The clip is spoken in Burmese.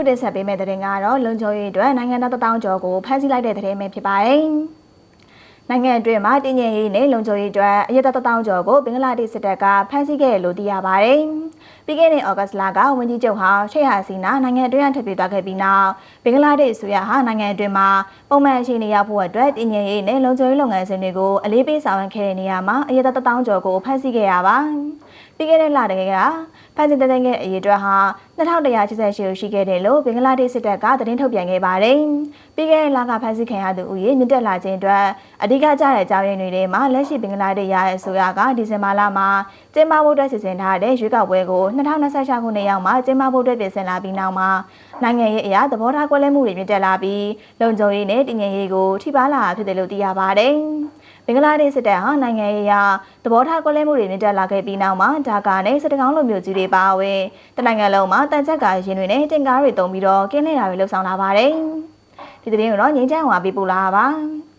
ခုတင်ဆက်ပေးမယ့်သတင်းကတော့လုံခြုံရေးအတွက်နိုင်ငံသားတထောင်ကျော်ကိုဖမ်းဆီးလိုက်တဲ့သတင်းပဲဖြစ်ပါတယ်။နိုင်ငံအတွင်းမှာတည်ငြိမ်ရေးနဲ့လုံခြုံရေးအတွက်အရက်တထောင်ကျော်ကိုဘင်္ဂလားဒေ့ရှ်စစ်တပ်ကဖမ်းဆီးခဲ့တယ်လို့သိရပါတယ်။ ပြီးခဲ့တဲ့ဩဂတ်စ်လကဝန်ကြီးချုပ်ဟောင်းရှေ့ဟာစီနာနိုင်ငံအတွင်းထပ်ပြေသွားခဲ့ပြီးနောက်ဘင်္ဂလားဒေ့ရှ်ဆိုရဟာနိုင်ငံအတွင်းမှာပုံမှန်ရှိနေရောက်ဖို့အတွက်တည်ငြိမ်ရေးနဲ့လုံခြုံရေးလုပ်ငန်းစဉ်တွေကိုအလေးပေးဆောင်ရွက်ခဲ့တဲ့နေရာမှာအရက်တထောင်ကျော်ကိုဖမ်းဆီးခဲ့ရပါ။ပြီးခဲ့တဲ့လတကယ်ကဖမ်းဆီးတဲ့တဲ့အရေးအတွက်ဟာ2188ရှိရှိခဲ့တယ်လို့ဘင်္ဂလားဒေ့ရှ်စစ်တပ်ကသတင်းထုတ်ပြန်ခဲ့ပါတယ်။ပြီးခဲ့တဲ့လကဖမ်းဆီးခံရသူဦးရေမြင့်တက်လာခြင်းအတွက်အဓိကကျတဲ့အကြောင်းရင်းတွေထဲမှာလက်ရှိဘင်္ဂလားဒေ့ရှ်ရဲ့အစိုးရကဒီဇင်ဘာလမှာကျင်းပဖို့အတွက်စီစဉ်ထားတဲ့ရွေးကောက်ပွဲကို2026ခုနှစ်ရောက်မှာကျင်းပဖို့အတွက်ပြင်ဆင်လာပြီးနောက်မှာနိုင်ငံရေးအရာသဘောထားကွဲလွဲမှုတွေမြင့်တက်လာပြီးလုံခြုံရေးနဲ့တည်ငြိမ်ရေးကိုထိပါလာဖြစ်တယ်လို့သိရပါတယ်။ဘင်္ဂလားဒေ့ရှ်စစ်တပ်ဟာနိုင်ငံရေးအရာသဘောထားကွဲလွဲမှုတွေမြင့်တက်လာခဲ့ပြီးနောက်မှာဒါကာနဲ့စစ်တကောင်းလိုမျိုးကြီးတွေပါဝင်တနိုင်ငံလုံးမှာတန်ချက်ကာရင်တွေနဲ့တင်ကားတွေတုံးပြီးတော့ကင်းလှည့်တာတွေလှုပ်ဆောင်လာပါတယ်။ဒီသတင်းကိုတော့ငင်းချမ်းဟွာပေးပို့လာပါ။